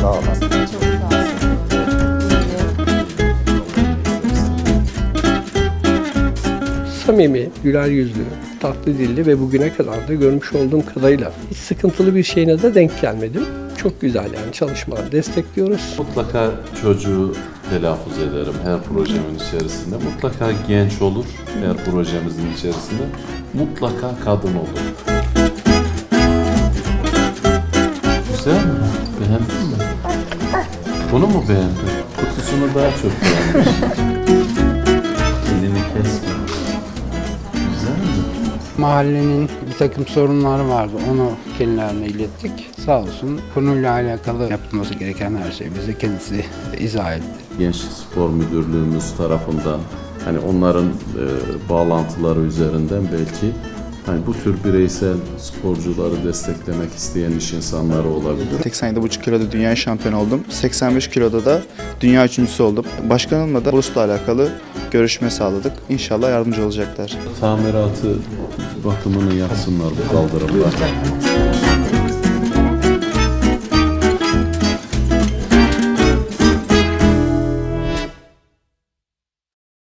Sağ olasın. Çok sağ Samimi, güler yüzlü, tatlı dilli ve bugüne kadar da görmüş olduğum kadarıyla hiç sıkıntılı bir şeyine de denk gelmedim. Çok güzel yani çalışmalar destekliyoruz. Mutlaka çocuğu telaffuz ederim her projemin içerisinde. Mutlaka genç olur her projemizin içerisinde. Mutlaka kadın olur. Güzel mi? Beğendin mi? Bunu mu beğendin? Kutusunu daha çok beğenmiş. Elini kesme. Güzel mi? Mahallenin bir takım sorunları vardı. Onu kendilerine ilettik. Sağ olsun konuyla alakalı yapılması gereken her şey bize kendisi izah etti. Gençlik Spor Müdürlüğümüz tarafından hani onların e, bağlantıları üzerinden belki hani bu tür bireysel sporcuları desteklemek isteyen iş insanları olabilir. 87,5 kiloda dünya şampiyonu oldum. 85 kiloda da dünya üçüncüsü oldum. Başkanımla da bursla alakalı görüşme sağladık. İnşallah yardımcı olacaklar. Tamiratı bakımını yapsınlar bu kaldırımlar.